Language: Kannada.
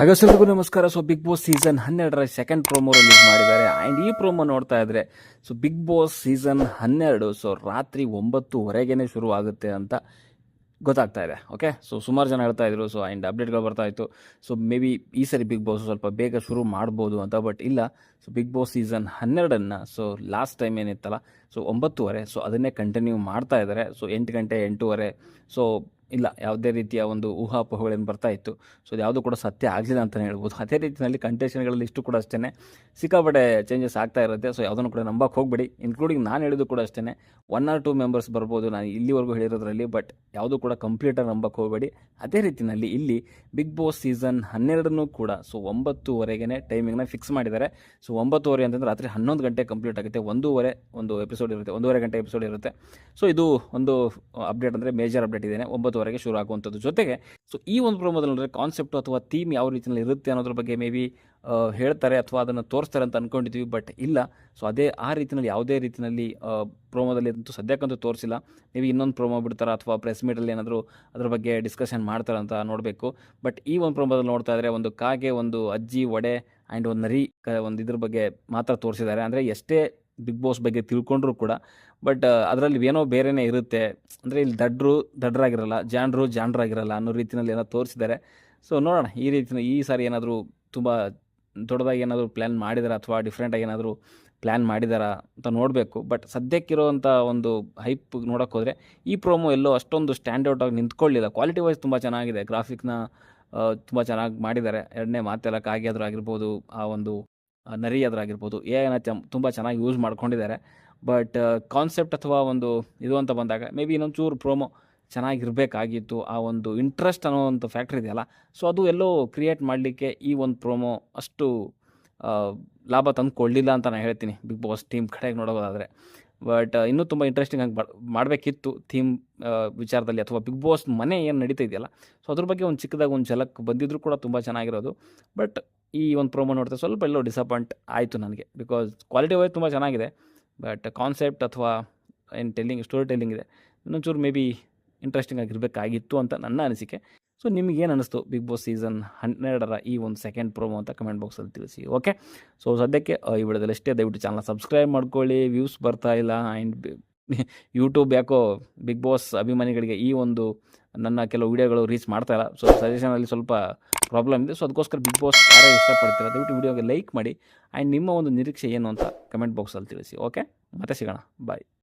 ಹಾಗೆ ನಮಸ್ಕಾರ. ಸೊ ಬಿಗ್ ಬಾಸ್ ಸೀಸನ್ ಹನ್ನೆರಡರ ಸೆಕೆಂಡ್ ಪ್ರೋಮೋ ರಿಲೀಸ್ ಮಾಡಿದ್ದಾರೆ. ಆ್ಯಂಡ್ ಈ ಪ್ರೋಮೋ ನೋಡ್ತಾ ಇದ್ರೆ ಸೊ ಬಿಗ್ ಬಾಸ್ ಸೀಸನ್ ಹನ್ನೆರಡು ಸೊ ರಾತ್ರಿ ಒಂಬತ್ತುವರೆಗೇ ಶುರು ಆಗುತ್ತೆ ಅಂತ ಗೊತ್ತಾಗ್ತಾ ಇದೆ. ಓಕೆ ಸೊ ಸುಮಾರು ಜನ ಹೇಳ್ತಾ ಇದ್ರು. ಸೊ ಆ್ಯಂಡ್ ಅಪ್ಡೇಟ್ಗಳು ಬರ್ತಾ ಇತ್ತು. ಸೊ ಮೇ ಬಿ ಈ ಸರಿ ಬಿಗ್ ಬಾಸ್ ಸ್ವಲ್ಪ ಬೇಗ ಶುರು ಮಾಡ್ಬೋದು ಅಂತ ಬಟ್ ಇಲ್ಲ. ಸೊ ಬಿಗ್ ಬಾಸ್ ಸೀಸನ್ ಹನ್ನೆರಡನ್ನು ಸೊ ಲಾಸ್ಟ್ ಟೈಮ್ ಏನಿತ್ತಲ್ಲ ಸೊ ಒಂಬತ್ತುವರೆ ಸೊ ಅದನ್ನೇ ಕಂಟಿನ್ಯೂ ಮಾಡ್ತಾ ಇದ್ದಾರೆ ಸೊ ಎಂಟು ಗಂಟೆ ಎಂಟೂವರೆ ಸೊ ಇಲ್ಲ, ಯಾವುದೇ ರೀತಿಯ ಒಂದು ಊಹಾಪೋಹಗಳೇನು ಬರ್ತಾ ಇತ್ತು. ಸೊ ಅದು ಯಾವುದು ಕೂಡ ಸತ್ಯ ಆಗಲಿಲ್ಲ ಅಂತಲೇ ಹೇಳ್ಬೋದು. ಅದೇ ರೀತಿಯಲ್ಲಿ ಕಂಟೆಷನ್ಗಳಲ್ಲಿ ಇಷ್ಟು ಕೂಡ ಅಷ್ಟೇ ಸಿಕ್ಕಾಪಟ್ಟೆ ಚೇಂಜಸ್ ಆಗ್ತಾ ಇರುತ್ತೆ. ಸೊ ಯಾವುದನ್ನು ಕೂಡ ನಂಬಕ್ಕೆ ಹೋಗಬೇಡಿ. ಇನ್ಕ್ಲೂಡಿಂಗ್ ನಾನು ಹೇಳಿದ್ದು ಕೂಡ ಅಷ್ಟೇ ಒನ್ ಆರ್ ಟೂ ಮೆಂಬರ್ಸ್ ಬರ್ಬೋದು ನಾನು ಇಲ್ಲಿವರೆಗೂ ಹೇಳಿರೋದ್ರಲ್ಲಿ ಬಟ್ ಯಾವುದೂ ಕೂಡ ಕಂಪ್ಲೀಟಾಗಿ ನಂಬಕ್ಕೆ ಹೋಗಬೇಡಿ. ಅದೇ ರೀತಿಯಲ್ಲಿ ಇಲ್ಲಿ ಬಿಗ್ ಬಾಸ್ ಸೀಸನ್ ಹನ್ನೆರಡನ್ನೂ ಕೂಡ ಸೊ ಒಂಬತ್ತುವರೆಗೆ ಟೈಮಿಂಗ್ನ ಫಿಕ್ಸ್ ಮಾಡಿದ್ದಾರೆ. ಸೊ ಒಂಬತ್ತುವರೆ ಅಂತಂದ್ರೆ ರಾತ್ರಿ ಹನ್ನೊಂದು ಗಂಟೆ ಕಂಪ್ಲೀಟ್ ಆಗುತ್ತೆ. ಒಂದೂವರೆ ಒಂದು ಎಪಿಸೋಡ್ ಇರುತ್ತೆ. ಒಂದೂವರೆ ಗಂಟೆ ಎಪಿಸೋಡ್ ಇರುತ್ತೆ. ಸೊ ಇದು ಒಂದು ಅಪ್ಡೇಟ್ ಅಂದರೆ ಮೇಜರ್ ಅಪ್ಡೇಟ್ ಇದೆ. ಒಂಬತ್ತುವರೆಗೆ ಶುರು ಆಗುವಂಥದ್ದು ಜೊತೆಗೆ ಸೊ ಈ ಒಂದು ಪ್ರೋಮೋದಲ್ಲಿ ನೋಡಿದ್ರೆ ಕಾನ್ಸೆಪ್ಟ್ ಅಥವಾ ಥೀಮ್ ಯಾವ ರೀತಿಯಲ್ಲಿ ಇರುತ್ತೆ ಅನ್ನೋದ್ರ ಬಗ್ಗೆ ಮೇ ಬಿ ಹೇಳ್ತಾರೆ ಅಥವಾ ಅದನ್ನು ತೋರಿಸ್ತಾರೆ ಅಂತ ಅಂದ್ಕೊಂಡಿದ್ವಿ ಬಟ್ ಇಲ್ಲ. ಸೊ ಅದೇ, ಆ ರೀತಿಯಲ್ಲಿ ಯಾವುದೇ ರೀತಿಯಲ್ಲಿ ಪ್ರೋಮೋದಲ್ಲಿ ಅಂತೂ ಸದ್ಯಕ್ಕಂತೂ ತೋರಿಸಿಲ್ಲ. ಬಿ ಇನ್ನೊಂದು ಪ್ರೋಮೋ ಬಿಡ್ತಾರೆ ಅಥವಾ ಪ್ರೆಸ್ ಮೀಟಲ್ಲಿ ಏನಾದರೂ ಅದ್ರ ಬಗ್ಗೆ ಡಿಸ್ಕಷನ್ ಮಾಡ್ತಾರೆ ಅಂತ ನೋಡಬೇಕು. ಬಟ್ ಈ ಒಂದು ಪ್ರೋಮೋದಲ್ಲಿ ನೋಡ್ತಾ ಇದ್ದರೆ ಒಂದು ಕಾಗೆ ಒಂದು ಅಜ್ಜಿ ಒಡೆ ಆ್ಯಂಡ್ ಒಂದು ನರಿ ಒಂದು ಇದ್ರ ಬಗ್ಗೆ ಮಾತ್ರ ತೋರಿಸಿದ್ದಾರೆ. ಅಂದರೆ ಎಷ್ಟೇ ಬಿಗ್ ಬಾಸ್ ಬಗ್ಗೆ ತಿಳ್ಕೊಂಡ್ರೂ ಕೂಡ. ಬಟ್ ಅದರಲ್ಲಿ ಏನೋ ಬೇರೆನೇ ಇರುತ್ತೆ. ಅಂದರೆ ಇಲ್ಲಿ ದಡ್ರು ದಡ್ರಾಗಿರಲ್ಲ ಜಾಂಡ್ರು ಜಾಂಡ್ರಾಗಿರಲ್ಲ ಅನ್ನೋ ರೀತಿಯಲ್ಲಿ ಏನೋ ತೋರಿಸಿದ್ದಾರೆ. ಸೊ ನೋಡೋಣ. ಈ ರೀತಿ, ಈ ಸಾರಿ ಏನಾದರೂ ತುಂಬ ದೊಡ್ಡದಾಗಿ ಏನಾದರೂ ಪ್ಲ್ಯಾನ್ ಮಾಡಿದಾರ ಅಥವಾ ಡಿಫ್ರೆಂಟಾಗಿ ಏನಾದರೂ ಪ್ಲ್ಯಾನ್ ಮಾಡಿದಾರಾ ಅಂತ ನೋಡಬೇಕು. ಬಟ್ ಸದ್ಯಕ್ಕಿರೋವಂಥ ಒಂದು ಹೈಪ್ ನೋಡೋಕೆ ಹೋದರೆ, ಈ ಪ್ರೋಮೋ ಎಲ್ಲೋ ಅಷ್ಟೊಂದು ಸ್ಟ್ಯಾಂಡೌಟ್ ಆಗಿ ನಿಂತ್ಕೊಳ್ಳಿಲ್ಲ. ಕ್ವಾಲಿಟಿ ವೈಸ್ ತುಂಬ ಚೆನ್ನಾಗಿದೆ. ಗ್ರಾಫಿಕ್ನ ತುಂಬ ಚೆನ್ನಾಗಿ ಮಾಡಿದ್ದಾರೆ. ಎರಡನೇ ಮಾತೆಲ್ಲ ಕಾಗಿಯಾದರೂ ಆಗಿರ್ಬೋದು, ಆ ಒಂದು ಆ, ನರಿ ಅದರಾಗಿರ್ಬೋದು. ಆಗಿರ್ಬೋದು ಎ ಐನ ತುಂಬ ಚೆನ್ನಾಗಿ ಯೂಸ್ ಮಾಡ್ಕೊಂಡಿದ್ದಾರೆ. ಬಟ್ ಕಾನ್ಸೆಪ್ಟ್ ಅಥವಾ ಒಂದು ಇದು ಅಂತ ಬಂದಾಗ ಮೇ ಬಿ ಇನ್ನೊಂದು ಚೂರು ಪ್ರೋಮೋ ಚೆನ್ನಾಗಿರಬೇಕಾಗಿತ್ತು ಆ ಒಂದು ಇಂಟ್ರೆಸ್ಟ್ ಅನ್ನೋ ಒಂದು ಫ್ಯಾಕ್ಟ್ರಿ ಇದೆಯಲ್ಲ. ಸೊ ಅದು ಎಲ್ಲೋ ಕ್ರಿಯೇಟ್ ಮಾಡಲಿಕ್ಕೆ ಈ ಒಂದು ಪ್ರೋಮೋ ಅಷ್ಟು ಲಾಭ ತಂದುಕೊಳ್ಳಿಲ್ಲ ಅಂತ ನಾನು ಹೇಳ್ತೀನಿ. ಬಿಗ್ ಬಾಸ್ ಟೀಮ್ ಕಡೆಗೆ ನೋಡೋದಾದರೆ. ಬಟ್ ಇನ್ನೂ ತುಂಬ ಇಂಟ್ರೆಸ್ಟಿಂಗ್ ಆಗಿ ಮಾಡಬೇಕಿತ್ತು ಥೀಮ್ ವಿಚಾರದಲ್ಲಿ ಅಥವಾ ಬಿಗ್ ಬಾಸ್ ಮನೆ ಏನು ನಡೀತಾ ಇದೆಯಲ್ಲ. ಸೊ ಅದ್ರ ಬಗ್ಗೆ ಒಂದು ಚಿಕ್ಕದಾಗಿ ಒಂದು ಝಲಕ್ ಬಂದಿದ್ದರೂ ಕೂಡ ತುಂಬ ಚೆನ್ನಾಗಿರೋದು. ಬಟ್ ಈ ಒಂದು ಪ್ರೋಮೋ ನೋಡ್ತಾ ಸ್ವಲ್ಪ ಎಲ್ಲೋ ಡಿಸಪಾಯಿಂಟ್ ಆಯಿತು ನನಗೆ. ಬಿಕಾಸ್ ಕ್ವಾಲಿಟಿ ವೈಸ್ ತುಂಬ ಚೆನ್ನಾಗಿದೆ. ಬಟ್ ಕಾನ್ಸೆಪ್ಟ್ ಅಥವಾ ಏನು ಟೆಲ್ಲಿಂಗ್ ಸ್ಟೋರಿ ಟೆಲ್ಲಿಂಗ್ ಇದೆ. ಇನ್ನೊಂಚೂರು ಮೇ ಬಿ ಇಂಟ್ರೆಸ್ಟಿಂಗ್ ಆಗಿರಬೇಕಾಗಿತ್ತು ಅಂತ ನನ್ನ ಅನಿಸಿಕೆ. ಸೊ ನಿಮಗೇನು ಅನಿಸ್ತು ಬಿಗ್ ಬಾಸ್ ಸೀಸನ್ ಹನ್ನೆರಡರ ಈ ಒಂದು ಸೆಕೆಂಡ್ ಪ್ರೋಮೋ ಅಂತ ಕಮೆಂಟ್ ಬಾಕ್ಸಲ್ಲಿ ತಿಳಿಸಿ. ಓಕೆ ಸೊ ಸದ್ಯಕ್ಕೆ ಈ ವಿಡಿಯೋದಲ್ಲಿ ಅಷ್ಟೇ. ದಯವಿಟ್ಟು ಚಾನಲ್ ಸಬ್ಸ್ಕ್ರೈಬ್ ಮಾಡ್ಕೊಳ್ಳಿ. ವ್ಯೂಸ್ ಬರ್ತಾ ಇಲ್ಲ. ಆ್ಯಂಡ್ ಯೂಟ್ಯೂಬ್ ಯಾಕೋ ಬಿಗ್ ಬಾಸ್ ಅಭಿಮಾನಿಗಳಿಗೆ ಈ ಒಂದು ನನ್ನ ಕೆಲವು ವೀಡಿಯೋಗಳು ರೀಚ್ ಮಾಡ್ತಾ ಇಲ್ಲ. ಸೊ ಸಜೆಷನಲ್ಲಿ ಸ್ವಲ್ಪ ಪ್ರಾಬ್ಲಮ್ ಇದೆ. ಸೊ ಅದಕ್ಕೋಸ್ಕರ ಬಿಗ್ ಬಾಸ್ ಯಾರೇ ಇಷ್ಟಪಡ್ತೀರ? ದಯವಿಟ್ಟು ವಿಡಿಯೋಗೆ ಲೈಕ್ ಮಾಡಿ. ಆ್ಯಂಡ್ ನಿಮ್ಮ ಒಂದು ನಿರೀಕ್ಷೆ ಏನು ಅಂತ ಕಮೆಂಟ್ ಬಾಕ್ಸಲ್ಲಿ ತಿಳಿಸಿ. ಓಕೆ ಮತ್ತೆ ಸಿಗೋಣ. ಬಾಯ್